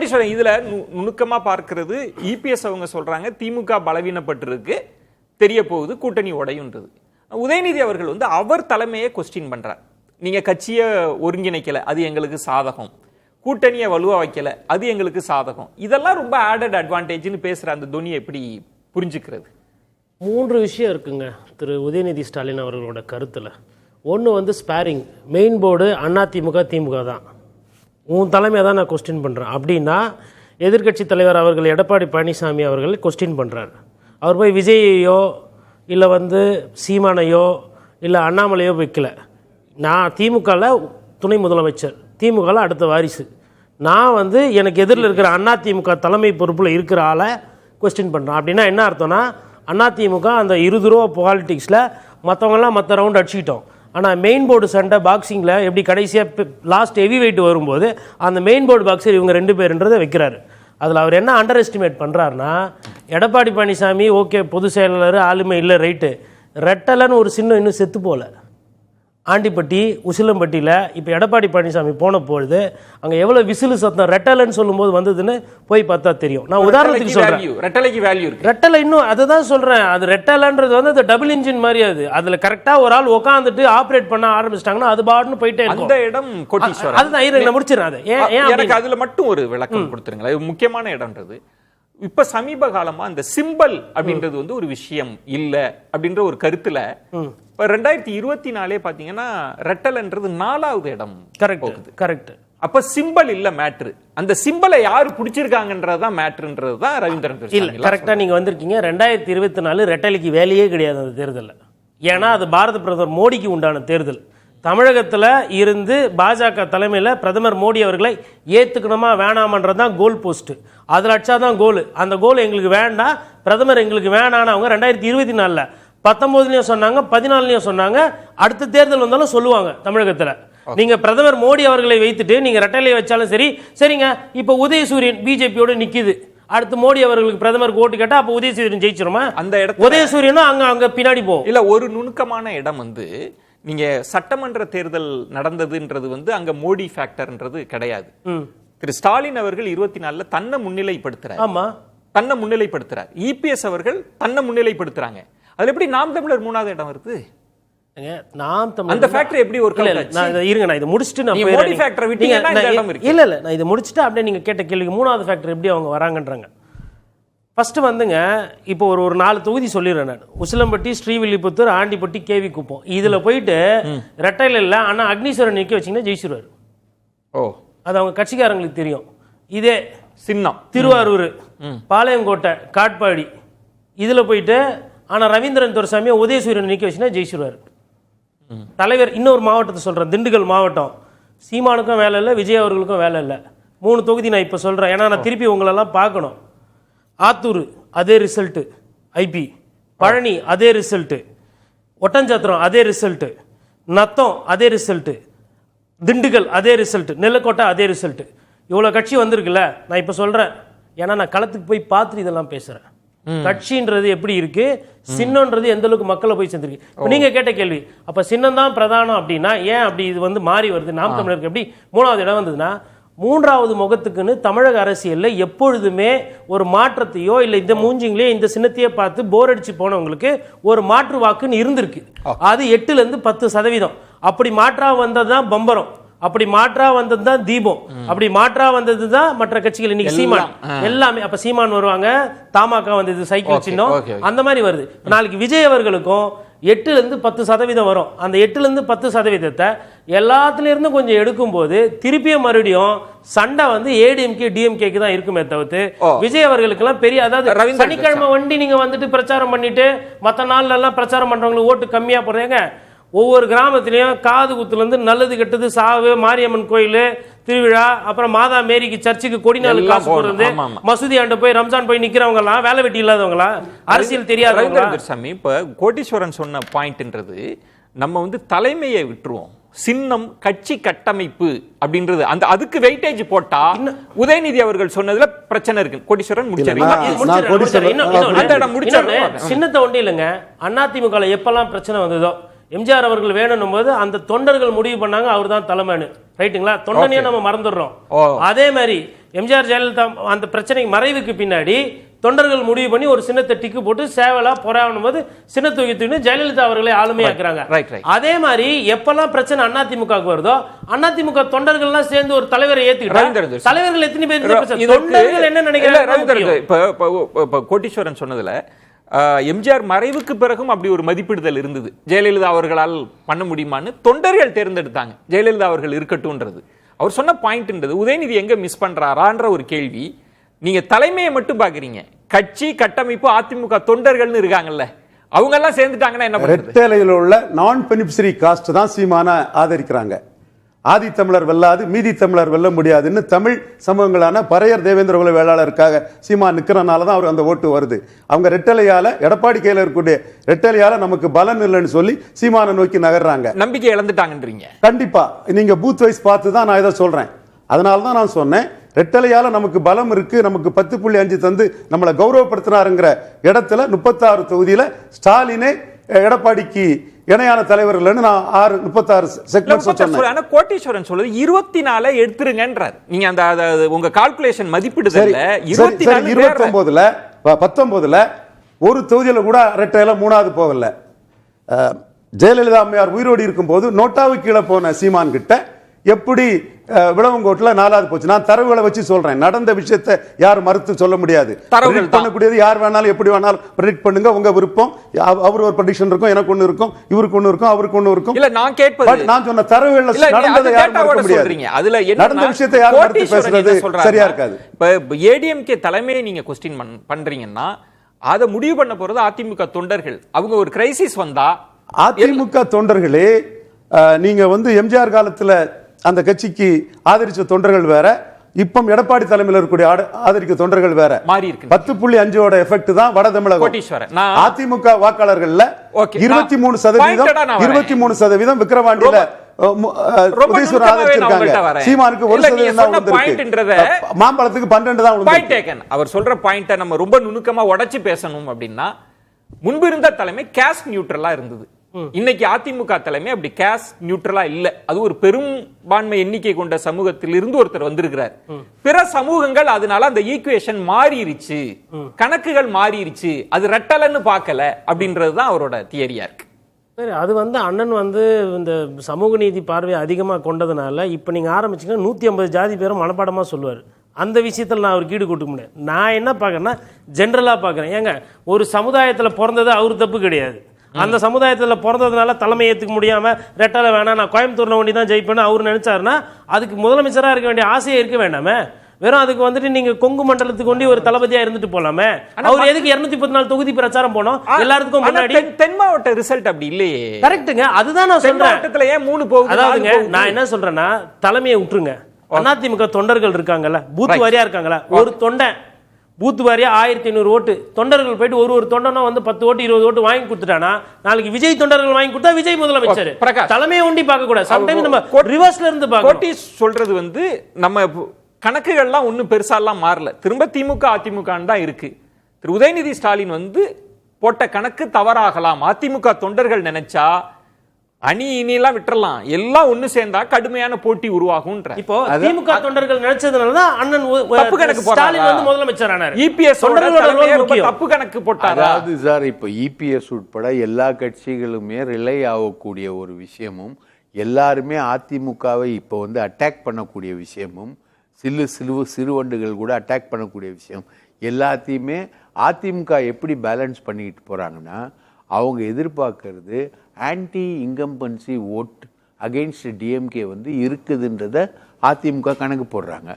கோடீஸ்வரன் இதுல நு- நுணுக்கமா பார்க்கிறது இபிஎஸ் அவங்க சொல்றாங்க திமுக பலவீனப்பட்டிருக்கு தெரிய போகுது கூட்டணி உடையுன்றது. உதயநிதி அவர்கள் வந்து அவர் தலைமையை கொஸ்டின் பண்றார். நீங்க கட்சியை ஒருங்கிணைக்கல அது எங்களுக்கு சாதகம். கூட்டணியை வலுவா வைக்கல அது எங்களுக்கு சாதகம். இதெல்லாம் ரொம்ப ஆடட் அட்வான்டேஜ்னு பேசுற அந்த துணியை எப்படி புரிஞ்சுக்கிறது? மூன்று விஷயம் இருக்குங்க திரு உதயநிதி ஸ்டாலின் அவர்களோட கருத்தில். ஒன்று வந்து ஸ்பேரிங் மெயின் போர்டு அதிமுக திமுக தான். உன் தலைமையை தான் நான் கொஸ்டின் பண்ணுறேன் அப்படின்னா எதிர்க்கட்சி தலைவர் அவர்கள் எடப்பாடி பழனிசாமி அவர்கள் கொஸ்டின் பண்ணுறாரு அவர் போய் விஜயையோ இல்லை வந்து சீமானையோ இல்லை அண்ணாமலையோ வைக்கல. நான் திமுகவில் துணை முதலமைச்சர். திமுகவில் அடுத்த வாரிசு. நான் வந்து எனக்கு எதிரில் இருக்கிற அண்ணா திமுக தலைமை பொறுப்பில் இருக்கிற ஆளை கொஸ்டின் பண்ணுறேன் அப்படின்னா என்ன அர்த்தம்னா அதிமுக அந்த இருபது ரூபா பாலிட்டிக்ஸில் மற்றவங்களாம் மற்ற ரவுண்ட் அடிச்சுக்கிட்டோம். ஆனால் மெயின் போர்டு சண்டை பாக்ஸிங்கில் எப்படி கடைசியாக லாஸ்ட் ஹெவி வெயிட் வரும்போது அந்த மெயின் போர்டு பாக்ஸர் இவங்க ரெண்டு பேருன்றதை வைக்கிறாரு. அதில் அவர் என்ன அண்டர் எஸ்டிமேட் பண்ணுறாருனா எடப்பாடி பழனிசாமி ஓகே பொதுச் செயலாளர் ஆளுமை இல்லை ரைட்டு ரெட்டலன்னு ஒரு சின்னம் இன்னும் செத்து போகல ஆண்டிப்பட்டி உசிலம்பட்டியில் இப்போ எடப்பாடி பழனிசாமி போன பொழுது அங்கே எவ்வளோ விசிலு சத்தம் ரெட்டலைன்னு சொல்லும்போது வந்ததுன்னு போய் பார்த்தா தெரியும். நான் உதாரணத்துக்கு சொல்கிறேன் ரெட்டலைக்கு வேல்யூ ரெட்டலை இன்னும் அதை தான் சொல்கிறேன் அது ரெட்டலைன்றது வந்து அது டபுள் இன்ஜின் மாதிரி அது. அதில் கரெக்டாக ஒரு ஆள் உட்காந்துட்டு ஆப்ரேட் பண்ண ஆரம்பிச்சிட்டாங்கன்னா அது பாட்டுன்னு போயிட்டே அந்த இடம் கோட்டீஸ்வரன் அதுதான் இரு நான் முடிச்சிடறேன் அது. ஏன் ஏன் எனக்கு அதுல மட்டும் ஒரு விளக்கம் கொடுத்துருங்களேன். இது முக்கியமான இடம்ன்றது. இப்ப சமீப காலமா அந்த சிம்பல் அப்படின்றது வந்து ஒரு விஷயம் இல்ல அப்படின்ற ஒரு கருத்துல இப்ப ரெண்டாயிரத்தி இருபத்தி நாலே பாத்தீங்கன்னா ரெட்டல்ன்றது நாலாவது இடம் கரெக்ட் கரெக்ட் அப்ப சிம்பல் இல்ல மேட்ரு அந்த சிம்பலை யாரு பிடிச்சிருக்காங்கன்றதுதான் மேட்ருன்றது தான் ரவீந்திரன் இல்ல துரைசாமி கரெக்டா நீங்க வந்திருக்கீங்க. ரெண்டாயிரத்தி இருபத்தி நாலு ரெட்டலைக்கு வேலையே கிடையாது அந்த தேர்தல்ல. ஏன்னா அது பாரத பிரதமர் மோடிக்கு உண்டான தேர்தல். தமிழகத்துல இருந்து பாஜக தலைமையில பிரதமர் மோடி அவர்களை ஏத்துக்கணுமா வேணாமன்றது தான் கோல் போஸ்ட் அதுல அடிச்சாதான் கோல் அந்த கோல் எங்களுக்கு வேண்டாம் பிரதமர் எங்களுக்கு வேணான்னு அவங்க ரெண்டாயிரத்தி இருபத்தி நாலுல பத்தொன்பதுலயும் சொன்னாங்க பதினாலுலயும் சொன்னாங்க. அடுத்த தேர்தல் வந்தாலும் சொல்லுவாங்க தமிழகத்துல. நீங்க பிரதமர் மோடி அவர்களை வைத்துட்டு நீங்க ரெட்டலை வச்சாலும் சரி சரிங்க இப்ப உதயசூரியன் பிஜேபியோட நிக்குது. அடுத்து மோடி அவர்களுக்கு பிரதமருக்கு ஓட்டு கேட்டா அப்ப உதயசூரியன் ஜெயிச்சிருமா? அந்த இடத்துல உதயசூரியனும் அங்க அங்க பின்னாடி போகும் இல்ல ஒரு நுணுக்கமான இடம் வந்து நீங்க சட்டமன்ற தேர்தல் நடந்ததுன்றது வந்து அங்க மோடி ஃபேக்டர்ன்றது கிடையாது. ம். திரு ஸ்டாலின் அவர்கள் இருபத்தி நாலுல தன்னை முன்னிலைப்படுத்துறார். ஆமா. தன்னை முன்னிலைப்படுத்துறார். இபிஎஸ் அவர்கள் தன்னை முன்னிலைப்படுத்துறாங்க. அதுல எப்படி நாம் தமிழர் மூணாவது இடம் வருது நாம் தமிழர் அந்த ஃபேக்டர் எப்படி ஒரு இல்ல, நான் இருங்க நான் இதை முடிச்சுட்டு நான். மோடி நீங்க- விட்டீங்கன்னா இந்த இடம் இருக்கு. இல்ல இல்ல நான் இதை முடிச்சுட்டு அப்படியே நீங்க கேட்ட கேள்விக்கு மூணாவது ஃபேக்டர் எப்படி அவங்க வராங்கன்றாங்க. ஃபர்ஸ்ட் வந்துங்க இப்போ ஒரு ஒரு நாலு தொகுதி சொல்லிடுறேன் நான். உசிலம்பட்டி ஸ்ரீவில்லிபுத்தூர் ஆண்டிப்பட்டி கேவி குப்பம். இதுல போயிட்டு ரெட்டையில இல்ல ஆனா அக்னீஸ்வரன் நிக்க வச்சீங்கன்னா ஜெயிச்சிருவாரு. ஓ. அது அவங்க கட்சிக்காரங்களுக்கு தெரியும். இதே சின்னம். திருவாரூர் பாளையங்கோட்டை காட்பாடி. இதுல போயிட்டு ஆனால் ரவீந்திரன் துரசாமியை உதயசூரியன் நிற்க வச்சுன்னா ஜெயிச்சிருவார். தலைவர் இன்னொரு மாவட்டத்தை சொல்கிறேன் திண்டுக்கல் மாவட்டம். சீமானுக்கும் வேலை இல்லை விஜய் அவர்களுக்கும் வேலை இல்லை. மூணு தொகுதி நான் இப்போ சொல்கிறேன் ஏன்னா நான் திருப்பி உங்களெல்லாம் பார்க்கணும். ஆத்தூர் அதே ரிசல்ட்டு ஐபி பழனி அதே ரிசல்ட்டு ஒட்டஞ்சாத்திரம் அதே ரிசல்ட்டு நத்தம் அதே ரிசல்ட்டு திண்டுக்கல் அதே ரிசல்ட்டு நெல்லக்கோட்டை அதே ரிசல்ட்டு இவ்வளோ கட்சி வந்திருக்குல்ல நான் இப்போ சொல்கிறேன் ஏன்னா நான் களத்துக்கு போய் பார்த்துட்டு இதெல்லாம் பேசுகிறேன் கட்சின்றது எப்படி இருக்கு? சின்னன்றது எந்த அளவுக்கு மக்களை போய் சேர்ந்துருக்கு? இப்போ நீங்க கேட்ட கேள்வி அப்ப சின்னம் தான் பிரதானம் அப்படின்னா ஏன் அப்படி இது வந்து மாறி வருது? நாம் தமிழருக்கு எப்படி மூணாவது இடம் வந்ததுன்னா மூன்றாவது முகத்துக்குன்னு தமிழக அரசியல்ல எப்பொழுதுமே ஒரு மாற்றத்தையோ இல்லை இந்த மூஞ்சிங்களையோ இந்த சின்னத்தையோ பார்த்து போர் அடிச்சு போனவங்களுக்கு ஒரு மாற்று வாக்குன்னு இருந்திருக்கு. அது எட்டுல இருந்து பத்து சதவீதம். அப்படி மாற்றா வந்தது தான் பம்பரம். அப்படி மாற்றா வந்தது தான் தீபம். அப்படி மாற்றா வந்தது தான் மற்ற கட்சிகள். இன்னைக்கு சீமான். எல்லாமே அப்ப சீமான் வருவாங்க தமாக வந்தது சைக்கிள் சின்னம். அந்த மாதிரி வருது. நாளைக்கு விஜய் அவர்களுக்கும் எட்டுல இருந்து பத்து சதவீதம் வரும். அந்த எட்டுல இருந்து பத்து சதவீதத்தை எல்லாத்துல இருந்து கொஞ்சம் எடுக்கும்போது திருப்பியும் மறுபடியும் சண்டை வந்து ஏடிஎம்கே டிஎம்கேக்கு தான் இருக்குமே தவிர்த்து. விஜய் அவர்களுக்கு எல்லாம் பெரிய அதாவது சனிக்கிழமை வண்டி நீங்க வந்துட்டு பிரச்சாரம் பண்ணிட்டு மத்த நாள்ல எல்லாம் பிரச்சாரம் பண்றவங்களுக்கு ஓட்டு கம்மியா போடுறீங்க. ஒவ்வொரு கிராமத்திலையும் காது குத்துல இருந்து நல்லது கெட்டது சாவு மாரியம்மன் கோயில் திருவிழா அப்புறம் மாதா மேரிக்கு சர்ச்சுக்கு கொடி நாள் காசு. போடுறது. மசூதி ஆண்டு போய் ரம்ஜான் போய் நிக்கிறவங்க எல்லாம் வேலை வெட்டி இல்லாதவங்களா அரசியல் தெரியாதவங்களா ரவீந்திரன் துரைசாமி இப்ப கோட்டீஸ்வரன் சொன்ன பாயிண்ட்ன்றது நம்ம வந்து தலைமையை விட்டுருவோம் சின்னம் கட்சி கட்டமைப்பு அப்படின்றது அந்த அதுக்கு வெயிட்டேஜ் போட்டா உதயநிதி அவர்கள் சொன்னதுல பிரச்சனை இருக்கு கோட்டீஸ்வரன் முடிச்சிருக்கீங்களா நான் முடிச்சிடுறேன், நான் கோடி முடிச்சிடுறேன். இன்னும், இன்னும், அந்த இடம் முடிச்சிடுறேன். இன்னொன்னு, சின்னத்தை ஒண்ணும் இல்லைங்க அதிமுக எப்பெல்லாம் பிரச்சனை வந்ததோ எம்ஜிஆர் அவர்கள் வேணும் போது அந்த தொண்டர்கள் முடிவு பண்ணாங்க அவர் தான் தலைமைன்னு ரைட்டுங்களா தொண்டனையே நம்ம மறந்துடுறோம். அதே மாதிரி எம்ஜிஆர் ஜெயலலிதா அந்த பிரச்சனை மறைவுக்கு பின்னாடி தொண்டர்கள் முடிவு பண்ணி ஒரு சின்னத்தை டிக்கு போட்டு சேவலா பொறாவணும் போது சின்ன தூக்கி ஜெயலலிதா அவர்களை ஆளுமையாக்குறாங்க. அதே மாதிரி எப்பெல்லாம் பிரச்சனை அதிமுகவுக்கு வருதோ அதிமுக தொண்டர்கள்லாம் சேர்ந்து ஒரு தலைவரை ரவீந்திரன் ஏத்துக்கிட்டா ஜோஷி. தலைவர்கள் எத்தனை பேர் தொண்டர்கள் என்ன நினைக்கிறாங்க. இப்ப கோட்டீஸ்வரன் சொன்னதுல எம்ஜிஆர் மறைவுக்கு பிறகும் அப்படி ஒரு மதிப்பிடுதல் இருந்தது. ஜெயலலிதா அவர்களால் பண்ண முடியுமான்னு தொண்டர்கள் தேர்ந்தெடுத்தாங்க. ஜெயலலிதா அவர்கள் இருக்கட்டும்ன்றது. அவர் சொன்ன பாயிண்ட்ன்றது உதயநிதி எங்க மிஸ் பண்றாரான்ற ஒரு கேள்வி. நீங்க தலைமையை மட்டும் பாக்குறீங்க கட்சி கட்டமைப்பு அதிமுக தொண்டர்கள்னு இருக்காங்கல்ல. அவங்க எல்லாம் சேர்ந்துட்டாங்கன்னா என்ன பண்றது? உள்ள நான் பெனிஃபிஷரி காஸ்ட் தான் சீமான ஆதரிக்கிறாங்க. ஆதி தமிழர் வெல்லாது மீதி தமிழர் வெல்ல முடியாதுன்னு தமிழ் சமூகங்களான பறையர் தேவேந்திர குல வேளாளருக்காக சீமா நிக்கிறனால தான் அவர் அந்த ஓட்டு வருது. அவங்க ரெட்டலையால எடப்பாடி கையில இருக்கக்கூடிய ரெட்டலையால நமக்கு பலன் இல்லைன்னு சொல்லி சீமானை நோக்கி நகர்றாங்க. நம்பிக்கை இழந்துட்டாங்கன்றீங்க. கண்டிப்பா. நீங்க பூத் வைஸ் பார்த்து தான் நான் இதை சொல்றேன். அதனால தான் நான் சொன்னேன் ரெட்டலையால நமக்கு பலம் இருக்கு நமக்கு பத்து புள்ளி அஞ்சு தந்து நம்மளை கௌரவப்படுத்தினாருங்கிற இடத்துல முப்பத்தாறு தொகுதியில ஸ்டாலினே எடப்பாடிக்கு இணையான தலைவர் இல்லைன்னு நான் ஆறு முப்பத்தாறு செக்மெண்ட்ஸ் சொன்னேன். ஆனா கோட்டீஸ்வரன் சொல்றது இருபத்தி நாலு எடுத்துருங்கன்றார். நீங்க அந்த உங்க கால்குலேஷன் சரி மதிப்பிடுதல்ல சரி, இருபத்தி நாலு இருபத்தி ஒன்பதுல பத்தொன்பதுல ஒரு தொகுதியில கூட ரெட்டையில மூணாவது போகல. ஜெயலலிதா அம்மையார் உயிரோடு இருக்கும்போது நோட்டாவுக்கு கீழே போன சீமான் கிட்ட எப்படி விளவங்கோட்டுல நாலாவது போச்சு. நான் தரவுகளை வச்சு சொல்றேன். நடந்த விஷயத்தை யார் மறுத்து சொல்ல முடியாது. தரவுகள். பண்ணக்கூடியது யார் வேணாலும் எப்படி வேணாலும் ப்ரெடிக்ட் பண்ணுங்க. உங்க விருப்பம். அவ- அவர் ஒரு ப்ரெடிக்ஷன் இருக்கும் எனக்கு ஒண்ணு இருக்கும் இவருக்கு ஒண்ணு இருக்கும் அவருக்கு ஒண்ணு இருக்கும். இல்ல நான் கேட்பது நான் சொன்ன நீ நடந்ததை data-வோட மறுக்க முடியாது. அதுல நடந்த விஷயத்தை யார் மறுத்து பேசுறது சரியா இருக்காது. இப்ப ஏடிஎம்கே தலைமையை நீங்க கொஸ்டின் பண்றீங்கன்னா அதை முடிவு பண்ண போறது அதிமுக தொண்டர்கள். அவங்க ஒரு கிரைசிஸ் வந்தா அதிமுக தொண்டர்களே நீங்க வந்து எம்ஜிஆர் காலத்துல அந்த கட்சிக்கு ஆதரிச்ச தொண்டர்கள் வேற. இப்போ எடப்பாடி தலைமையில் இருக்கக்கூடிய ஆதரிக்க தொண்டர்கள் வேற. மாறி இருக்கு. பத்து புள்ளி அஞ்சோட எஃபெக்ட் தான் வட தமிழகம். அதிமுக வாக்காளர்கள்ல இருபத்தி மூணு சதவீதம். இருபத்தி மூணு சதவீதம் விக்கிரவாண்டியில மாம்பழத்துக்கு பன்னெண்டு தான் அவர் சொல்ற பாயிண்ட நம்ம ரொம்ப நுணுக்கமா உடைச்சு பேசணும் அப்படின்னா முன்பு இருந்த தலைமை கேஸ்ட் நியூட்ரலா இருந்தது. இன்னைக்கு அதிமுக தலைமை அப்படி கேஸ்ட் நியூட்ரலா இல்ல. அது ஒரு பெரும்பான்மை எண்ணிக்கை கொண்ட சமூகத்தில் இருந்து ஒருத்தர் வந்திருக்கிறார். பிற சமூகங்கள் அதனால அந்த ஈக்குவேஷன் மாறிடுச்சு கணக்குகள் மாறிடுச்சு அது ரெட்டலன்னு பார்க்கல அப்படின்றது தான் அவரோட தியரியா இருக்கு. சரி அது வந்து அண்ணன் வந்து இந்த சமூக நீதி பார்வை அதிகமாக கொண்டதுனால இப்போ நீங்கள் ஆரம்பிச்சீங்கன்னா நூற்றி ஐம்பது ஜாதி பேரும் மனப்பாடமாக சொல்லுவார். அந்த விஷயத்தில் நான் அவருக்கு ஈடு கொடுக்க முடியாது நான் என்ன பார்க்குறேன்னா ஜென்ரலாக பார்க்குறேன். ஏங்க ஒரு சமுதாயத்தில் பிறந்தது அவர் தப்பு கிடையாது. அந்த சமுதாயத்தில் பிறந்ததுனால தலைமை ஏற்றுக்க முடியாமல் ரெட்டலை வேணாம் நான் கோயம்புத்தூரில் ஒண்டி தான் ஜெயிப்பேன்னு அவர் நினைச்சாருன்னா அதுக்கு முதலமைச்சராக இருக்க வேண்டிய ஆசையே இருக்க வேண்டாமே. வெறும் அதுக்கு வந்துட்டு நீங்க கொங்கு மண்டலத்துக்கு கொண்டு ஒரு தளபதியா இருந்துட்டு போலாமே. அவர் எதுக்கு இருநூத்தி பத்து நாலு தொகுதி பிரச்சாரம் போனோம்? எல்லாத்துக்கும் ஆனா முன்னாடி. தென்- மாவட்ட ரிசல்ட் அப்படி இல்லையே. கரெக்ட்டுங்க. அதுதான் நான் சொல்றேன். மாவட்டத்துல ஏன் மூணு போகுது அதாவதுங்க? நான் என்ன சொல்றேன்னா தலைமையை விட்டுருங்க. அதிமுக தொண்டர்கள் இருக்காங்கல்ல பூத். வாரியா இருக்காங்கல்ல ஒரு தொண்டன் பூத் வாரியா ஆயிரத்தி ஐநூறு ஓட்டு. தொண்டர்கள் போயிட்டு ஒரு ஒரு தொண்டனும் வந்து பத்து ஓட்டு இருபது ஓட்டு வாங்கி கொடுத்துட்டானா? நாளைக்கு விஜய் தொண்டர்கள் வாங்கி கொடுத்தா விஜய் முதலமைச்சர். தலைமையை ஒண்டி பார்க்க கூடாது சம்டைம் நம்ம ரிவர்ஸ்ல இருந்து கோட்டி சொல்றது வந்து நம்ம கணக்குகள்லாம் ஒன்றும் பெருசாலாம் மாறல. திரும்ப திமுக அதிமுகன்னு தான் இருக்கு. திரு. உதயநிதி ஸ்டாலின் வந்து போட்ட கணக்கு தவறாகலாம். அதிமுக தொண்டர்கள் நினைச்சா அணி இனியெல்லாம் விட்டுறலாம் எல்லாம் ஒண்ணு சேர்ந்தா கடுமையான போட்டி உருவாகும்ன்ற இப்போ திமுக தொண்டர்கள் நினைச்சதுனால தான் அண்ணன் தப்பு கணக்கு ஸ்டாலின்? வந்து முதலமைச்சர் ஆனார் இபிஎஸ் தொண்டர்களோட. தப்பு கணக்கு போட்டாரா அதாவது சார் இப்போ இபிஎஸ் உட்பட எல்லா கட்சிகளுமே ரிலை ஆகக்கூடிய ஒரு விஷயமும் எல்லாருமே அதிமுகவை இப்போ வந்து அட்டாக் பண்ணக்கூடிய விஷயமும் சிறு சிறு சிறுவண்டுகள் கூட அட்டாக் பண்ணக்கூடிய விஷயம் எல்லாத்தையுமே அதிமுக எப்படி பேலன்ஸ் பண்ணிக்கிட்டு போறாங்கன்னா அவங்க எதிர்பார்க்கறது anti incumbency vote against DMK வந்து இருக்குதுன்றத அதிமுக கணக்கு போடுறாங்க.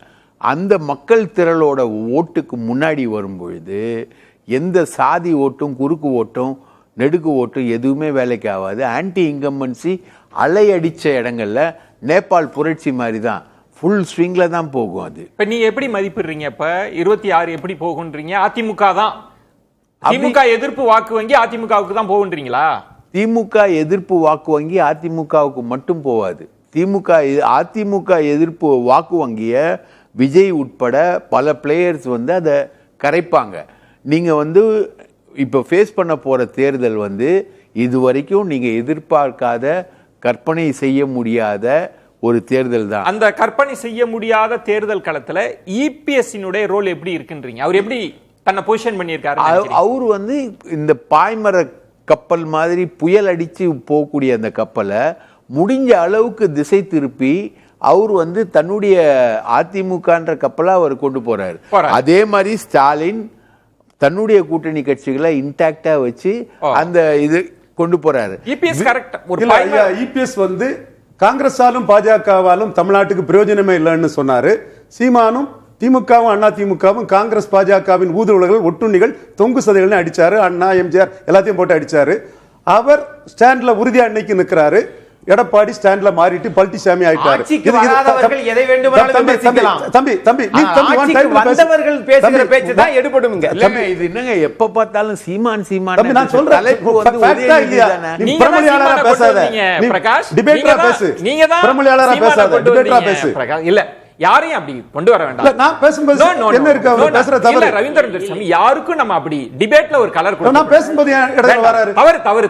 அந்த மக்கள் திரளோட ஓட்டுக்கு முன்னாடி வரும்பொழுது எந்த சாதி ஓட்டும் குறுக்கு ஓட்டும் நெடுக்கு ஓட்டும் எதுவுமே வேலைக்கு ஆகாது. ஆன்டி இன்கம்பன்சி அலையடித்த இடங்கள்ல நேபாள் புரட்சி மாதிரி தான். ஃபுல் ஸ்விங்கில் தான் போகும் அது. இப்போ நீங்கள் எப்படி மதிப்பிடுறீங்க இப்போ? இருபத்தி ஆறு எப்படி போகுன்றீங்க? அதிமுக தான். திமுக எதிர்ப்பு வாக்கு வங்கி அதிமுகவுக்கு தான் போகுன்றீங்களா? திமுக எதிர்ப்பு வாக்கு வங்கி அதிமுகவுக்கு மட்டும் போவாது. திமுக அதிமுக எதிர்ப்பு வாக்கு வங்கிய விஜய் உட்பட பல பிளேயர்ஸ் வந்து அதை கரைப்பாங்க. நீங்க வந்து இப்போ ஃபேஸ் பண்ண போற தேர்தல் வந்து இது வரைக்கும் நீங்க எதிர்பார்க்காத கற்பனை செய்ய முடியாத ஒரு தேர்தல் தான். அந்த கற்பனை செய்ய முடியாத தேர்தல் களத்துல இபிஎஸ்னுடைய ரோல் எப்படி இருக்குன்றீங்க? அவர் எப்படி தன்னை பொசிஷன் பண்ணியிருக்காரு அவ- அவர் வந்து இந்த பாய்மர கப்பல் மாதிரி புயல் அடிச்சு போகக்கூடிய அந்த கப்பலை முடிஞ்ச அளவுக்கு திசை திருப்பி அவர் வந்து தன்னுடைய அதிமுகன்ற கப்பலை அவர் கொண்டு போறாரு. அதே மாதிரி ஸ்டாலின் தன்னுடைய கூட்டணி கட்சிகளை இன்டாக்டா வச்சு அந்த இது கொண்டு போறாரு. இபிஎஸ் கரெக்ட் இபிஎஸ் வந்து காங்கிரஸாலும் பாஜகவாலும் தமிழ்நாட்டுக்கு பிரயோஜனமே இல்லைன்னு சொன்னாரு. சீமானும் திமுகவும் அண்ணா திமுகவும் காங்கிரஸ் பாஜகவின் ஊதுவல்கள் ஒட்டுண்ணிகள் தொங்கு சதைகள்னு அடிச்சாரு. அண்ணா எம்ஜிஆர் எல்லாத்தையும் போட்டு அடிச்சாரு. அவர் ஸ்டாண்ட்ல உறுதியா அன்னைக்கு நிக்கிறாரு. எடப்பாடி ஸ்டாண்ட்ல மாறிட்டு பழனிசாமி ஆயிட்டாரு. தம்பி, தம்பி, தம்பி, இது என்னங்க எப்ப பார்த்தாலும் சீமான் சீமான் தம்பி நான் சொல்றேன். நீ கொண்டு பேசாத. பிரகாஷ். டிபேட்டரா நீங்க பேசு. நீங்க தான் பிரமணியாளரா சீமானை பேசாத. டிபேட்டரா பேசு. பிரகாஷ். இல்ல. யாரையும் அப்படி கொண்டு வர வேண்டாம் நான் பேசும்போது. என்ன இருக்கு அவர். பேசுற தவறு? ரவீந்திரன் துரைசாமி யாருக்கும் நம்ம அப்படி டிபேட்ல ஒரு கலர் நான் பேசும்போது தவறு தவறு தவறு